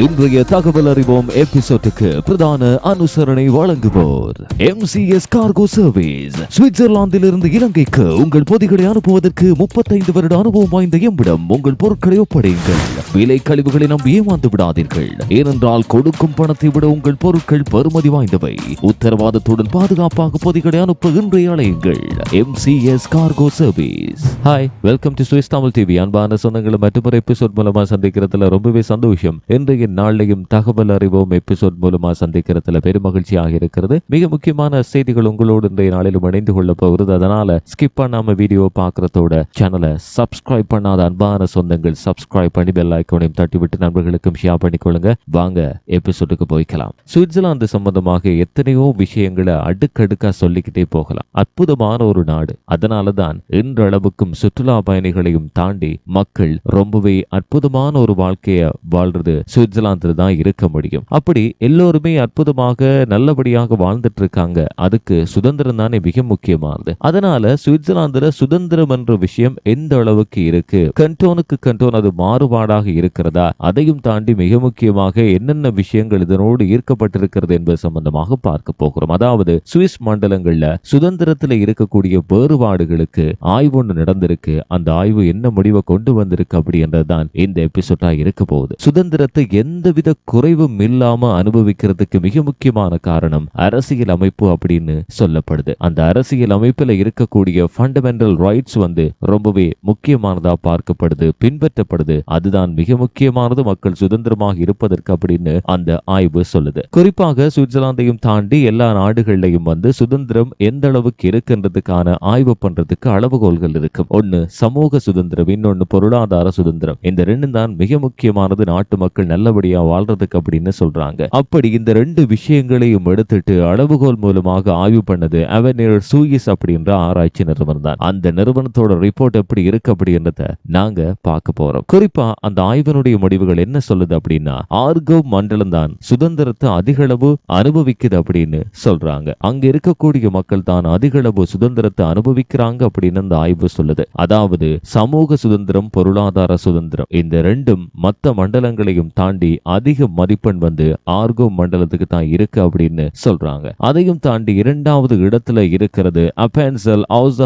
இன்றைய தகவல் அறிவோம் எபிசோட்டுக்கு பிரதான அனுசரணை வழங்குவோர் எம்சிஎஸ் கார்கோ சர்வீஸ் சுவிட்சர்லாந்தில் இருந்து இலங்கைக்கு உங்கள் பொதிகளை அனுப்புவதற்கு முப்பத்தைந்து வருட அனுபவம் வாய்ந்த எம்பிடம் உங்கள் பொருட்களை ஒப்படையுங்கள். விலை கழிவுகளை நம்பி ஏமாந்து விடாதீர்கள். ஏனென்றால் கொடுக்கும் பணத்தை விட உங்கள் பொருட்கள் பெறுமதி வாய்ந்தவை. உத்தரவாதத்துடன் பாதுகாப்பாக பொதிகளை அனுப்ப இன்றைய C S cargo service hi welcome to Swiss Tamil TV அன்பான சொந்தங்களை மற்றொரு எபிசோட் மூலமா சந்திக்கிறதுல ரொம்பவே சந்தோஷம். இன்றைய நாளையும் தகவல் அறிவோம் எபிசோட் மூலமா சந்திக்கிறதுல பெருமகிழ்ச்சியாக இருக்கிறது. மிக முக்கியமான செய்திகள் உங்களோடு இன்றைய நாளிலும் இணைந்து கொள்ள போகிறது. அதனால ஸ்கிப் பண்ணாம வீடியோ பார்க்கறதோட சேனலை சப்ஸ்கிரைப் பண்ணாத அன்பான சொந்தங்கள் சப்ஸ்கிரைப் பண்ணி பெல் ஐக்கோனையும் தட்டிவிட்டு நண்பர்களுக்கும் ஷேர் பண்ணிக்கொள்ளுங்க. வாங்க எபிசோடுக்கு போய்க்கலாம். சுவிட்சர்லாந்து சம்பந்தமாக எத்தனையோ விஷயங்களை அடுக்கடுக்கா சொல்லிக்கிட்டே போகலாம். அற்புதமான ஒரு நாடு. அதனாலதான் இன்றளவுக்கும் சுற்றுலா பயணிகளையும் தாண்டி மக்கள் ரொம்பவே அற்புதமான ஒரு வாழ்க்கைய வாழ்றது சுவிட்சர்லாந்து சுவிட்சர்லாந்துல தான் இருக்க முடியும். அப்படி எல்லோருமே அற்புதமாக நல்லபடியாக வாழ்ந்துட்டு இருக்காங்க அதுக்கு சுதந்திரம் தானே மிக முக்கியமானது. அதனால சுவிட்சர்லாந்துல சுதந்திரம் என்ற விஷயம் எந்த அளவுக்கு இருக்கு? கண்டோனுக்கு கண்டோன் அது மாறுபாடாக இருக்கிறதா? அதையும் தாண்டி மிக முக்கியமாக என்னென்ன விஷயங்கள் இதனோடு ஈர்க்கப்பட்டிருக்கிறது என்பது சம்பந்தமாக பார்க்க போகிறோம். அதாவது சுவிஸ் மண்டலங்கள்ல சுதந்திரத்துல இருக்கக்கூடிய வேறுபாடுகளுக்கு ஆய்வு ஒன்று நடந்திருக்கு. அந்த ஆய்வு என்ன முடிவை கொண்டு வந்திருக்கு அப்படின்றதுதான் இந்த எபிசோடா இருக்க போகுது. சுதந்திரத்தை எந்தவித குறைவும் இல்லாம அனுபவிக்கிறதுக்கு மிக முக்கியமான காரணம் அரசியல் அமைப்பு அப்படின்னு சொல்லப்படுது. அந்த அரசியல் அமைப்புல இருக்கக்கூடிய ஃபண்டமெண்டல் ரைட்ஸ் வந்து ரொம்பவே முக்கியமானதா பார்க்கப்படுது பின்பற்றப்படுது. அதுதான் மிக முக்கியமானது மக்கள் சுதந்திரமாக இருப்பதற்கு அப்படின்னு அந்த ஆய்வு சொல்லுது. குறிப்பாக சுவிட்சர்லாந்தையும் தாண்டி எல்லா நாடுகள்லையும் வந்து சுதந்திரம் எந்த அளவுக்கு இருக்குன்றதுக்கான ஆய்வு பண்றதுக்கு அளவுகோல்கள் இருக்கும் ஒன்னு சமூக சுதந்திரம் இன்னொன்னு பொருளாதார சுதந்திரம். இந்த ரெண்டும் தான் மிக முக்கியமானது நாட்டு மக்கள் நல்ல நல்லபடியா வாழ்றதுக்கு அப்படின்னு சொல்றாங்க. அப்படி இந்த ரெண்டு விஷயங்களையும் எடுத்துட்டு அளவுகோல் மூலமாக ஆய்வு பண்ணது அவெனியர் சூயிஸ் அப்படின்ற ஆராய்ச்சி நிறுவனம் தான். அந்த நிறுவனத்தோட ரிப்போர்ட் எப்படி இருக்கு அப்படின்றத நாங்க பார்க்க போறோம். குறிப்பா அந்த ஆய்வினுடைய முடிவுகள் என்ன சொல்லுது அப்படின்னா ஆர்கவ் மண்டலம் தான் சுதந்திரத்தை அதிகளவு அனுபவிக்குது அப்படின்னு சொல்றாங்க. அங்க இருக்கக்கூடிய மக்கள் தான் அதிகளவு சுதந்திரத்தை அனுபவிக்கிறாங்க அப்படின்னு அந்த ஆய்வு சொல்லுது. அதாவது சமூக சுதந்திரம் பொருளாதார சுதந்திரம் இந்த ரெண்டும் மத்த மண்டலங்களையும் தாண்டி தாண்டி அதிக மதிப்பெண் வந்து ஆர்கோ மண்டலத்துக்கு தான் இருக்கு அப்படின்னு சொல்றாங்க. அதையும் தாண்டி இரண்டாவது இடத்துல இருக்கிறது அப்பென்சல்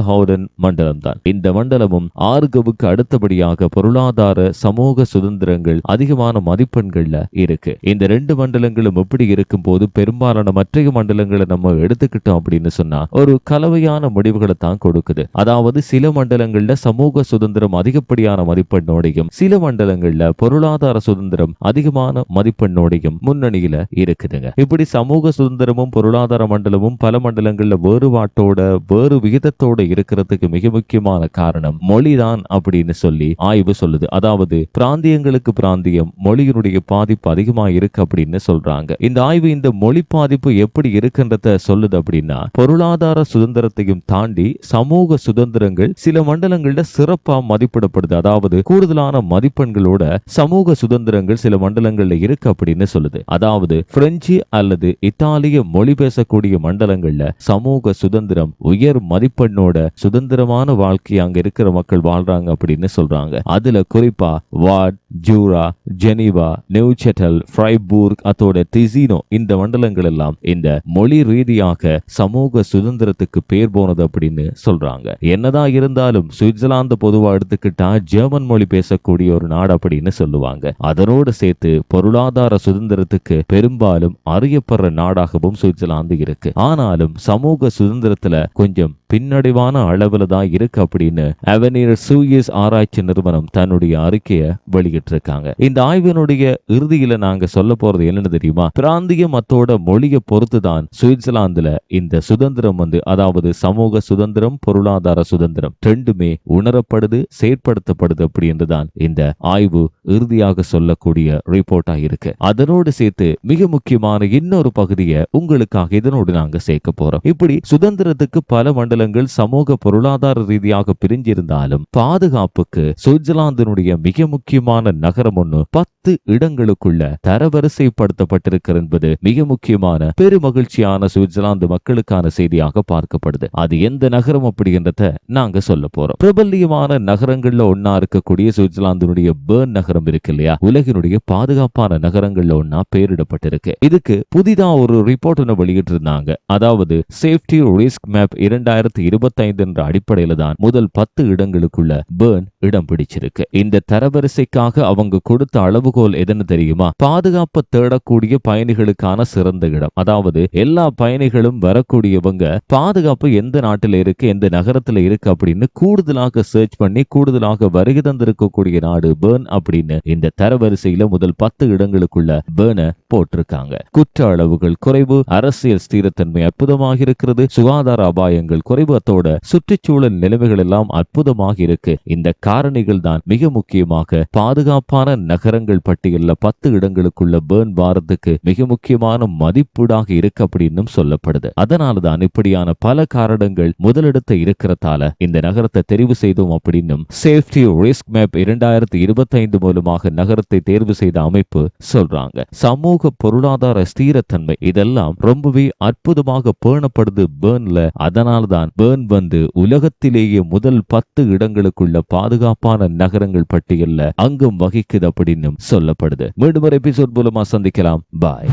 ஹவுடன் மண்டலம் தான். இந்த மண்டலமும் ஆர்கோவுக்கு அடுத்தபடியாக பொருளாதார சமூக சுதந்திரங்கள் அதிகமான மதிப்பெண்கள்ல இருக்கு. இந்த ரெண்டு மண்டலங்களும் எப்படி இருக்கும் போது பெரும்பாலான மற்ற மண்டலங்களை நம்ம எடுத்துக்கிட்டோம் அப்படின்னு சொன்னா ஒரு கலவையான முடிவுகளை தான் கொடுக்குது. அதாவது சில மண்டலங்கள்ல சமூக சுதந்திரம் அதிகப்படியான மதிப்பெண்ணோடையும் சில மண்டலங்கள்ல பொருளாதார சுதந்திரம் அதிக அதிகமான மதிப்பெண்ணோடையும் முன்னணியில இருக்குதுங்க. இப்படி சமூக சுதந்திரமும் பொருளாதார மண்டலமும் பல மண்டலங்கள்ல வேறுபாட்டோட வேறு விகிதத்தோட இருக்கிறதுக்கு மிக முக்கியமான காரணம் மொழிதான் அப்படின்னு சொல்லி ஆய்வு சொல்லுது. அதாவது பிராந்தியங்களுக்கு பிராந்தியம் மொழியினுடைய பாதிப்பு அதிகமா இருக்கு அப்படின்னு சொல்றாங்க. இந்த ஆய்வு இந்த மொழி பாதிப்பு எப்படி இருக்குன்றத சொல்லுது அப்படின்னா பொருளாதார சுதந்திரத்தையும் தாண்டி சமூக சுதந்திரங்கள் சில மண்டலங்கள்ல சிறப்பா மதிப்பிடப்படுது. அதாவது கூடுதலான மதிப்பெண்களோட சமூக சுதந்திரங்கள் சில மண்டலங்கள்ல இருக்கு அப்படின்னு சொல்லுது. அதாவது பிரெஞ்சு அல்லது இத்தாலிய மொழி பேசக்கூடிய மண்டலங்கள்ல சமூக சுதந்திரம் உயர் மதிப்பெண்ணோட சுதந்திரமான வாழ்க்கை அங்க இருக்கிற மக்கள் வாழ்றாங்க அப்படின்னு சொல்றாங்க. அதுல குறிப்பா வாட் ஜூரா ஜெனீவா நியூச்செட்டல் ஃப்ரைபூர்க் அதோட திசினோ இந்த மண்டலங்கள் எல்லாம் இந்த மொழி ரீதியாக சமூக சுதந்திரத்துக்கு பேர் போனது அப்படின்னு சொல்றாங்க. என்னதான் இருந்தாலும் சுவிட்சர்லாந்து பொதுவா எடுத்துக்கிட்டா ஜெர்மன் மொழி பேசக்கூடிய ஒரு நாடு அப்படின்னு சொல்லுவாங்க. அதனோடு சேர்த்து பொருளாதார சுதந்திரத்துக்கு பெரும்பாலும் அறியப்படுற நாடாகவும் சுவிட்சர்லாந்து இருக்கு. ஆனாலும் சமூக சுதந்திரத்துல கொஞ்சம் பின்னடைவான அளவில் தான் இருக்கு அப்படின்னு அவெனியர் சூயஸ் ஆராய்ச்சி நிறுவனம் தன்னுடைய அறிக்கையை வெளியிட்டிருக்காங்க. இந்த ஆய்வினுடைய இறுதியில நாங்க சொல்ல போறது என்னன்னு தெரியுமா? பிராந்திய மத்தோட மொழியை பொறுத்து தான் சுவிட்சர்லாந்துல இந்த சுதந்திரம் வந்து அதாவது சமூக சுதந்திரம் பொருளாதார சுதந்திரம் ரெண்டுமே உணரப்படுது செயற்படுத்தப்படுது அப்படின்றதான் இந்த ஆய்வு இறுதியாக சொல்லக்கூடிய ரிப்போர்ட்டா இருக்கு. அதனோடு சேர்த்து மிக முக்கியமான இன்னொரு பகுதியை உங்களுக்காக இதனோடு நாங்க சேர்க்க போறோம். இப்படி சுதந்திரத்துக்கு பல மண்டல மாநிலங்கள் சமூக பொருளாதார ரீதியாக பிரிஞ்சிருந்தாலும் பாதுகாப்புக்கு சுவிட்சர்லாந்தினுடைய மிக முக்கியமான நகரம் ஒன்று பத்து பத்து இடங்களுக்குள்ள தரவரிசைப்படுத்தப்பட்டிருக்கிறது என்பது மிக முக்கியமான பெருமகிழ்ச்சியான சுவிட்சர்லாந்து மக்களுக்கான செய்தியாக பார்க்கப்படுது. அது எந்த நகரம் அப்படின்றத நாங்க சொல்ல போறோம். பிரபல்யமான நகரங்கள்ல ஒன்னா இருக்கக்கூடிய சுவிட்சர்லாந்தினுடைய பேர்ன் நகரம் இருக்கு இல்லையா? உலகினுடைய பாதுகாப்பான நகரங்கள்ல ஒன்னா பெயரிடப்பட்டிருக்கு. இதுக்கு புதிதா ஒரு ரிப்போர்ட் ஒன்று வெளியிட்டு இருந்தாங்க அதாவது சேஃப்டி ரிஸ்க் மேப் இரண்டாயிரத்தி இருபத்தி ஐந்து என்ற அடிப்படையில தான் முதல் பத்து இடங்களுக்குள்ள பேர்ன் இடம் பிடிச்சிருக்கு. இந்த தரவரிசைக்காக அவங்க கொடுத்த அளவுகோல் எதுன்னு தெரியுமா? பாதுகாப்பு தேடக்கூடிய பயணிகளுக்கான சிறந்த இடம். அதாவது எல்லா பயணிகளும் வரக்கூடியவங்க பாதுகாப்பு எந்த நாட்டில் இருக்கு எந்த நகரத்துல இருக்கு அப்படின்னு கூடுதலாக சர்ச் பண்ணி கூடுதலாக வருகை தந்திருக்கக்கூடிய நாடு பேர்ன் அப்படின்னு இந்த தரவரிசையில முதல் பத்து இடங்களுக்குள்ள பேர்னை போட்டிருக்காங்க. குற்ற அளவுகள் குறைவு அரசியல் ஸ்திரத்தன்மை அற்புதமாக இருக்கிறது சுகாதார அபாயங்கள் குறைவு அத்தோட சுற்றுச்சூழல் நிலைமைகள் எல்லாம் அற்புதமாக இருக்கு. இந்த காரணிகள் தான் மிக முக்கியமாக பாதுகாப்பான நகரங்கள் பட்டியலில் பத்து இடங்களுக்குள்ள பேர்ன் வாரத்துக்கு மிக முக்கியமான மதிப்பீடாக இருக்கு அப்படின்னு சொல்லப்படுது. அதனால தான் இப்படியான பல காரணங்கள் முதலிடத்தை இருக்கிறதால இந்த நகரத்தை தெரிவு செய்தோம் அப்படின்னும் சேஃப்டி ரிஸ்க் மேப் இரண்டாயிரத்தி இருபத்தி ஐந்து மூலமாக நகரத்தை தேர்வு செய்த அமைப்பு சொல்றாங்க. சமூக சமூக பொருளாதார ஸ்திரத்தன்மை இதெல்லாம் ரொம்பவே அற்புதமாக பேணப்படுது பேர்ன்ல. அதனால தான் பேர்ன் வந்து உலகத்திலேயே முதல் பத்து இடங்களுக்குள்ள பாதுகாப்பான நகரங்கள் பட்டியல்ல அங்கம் வகிக்குது அப்படின்னு சொல்லப்படுது. மீண்டும் ஒரு எபிசோட் மூலமா சந்திக்கலாம். பாய்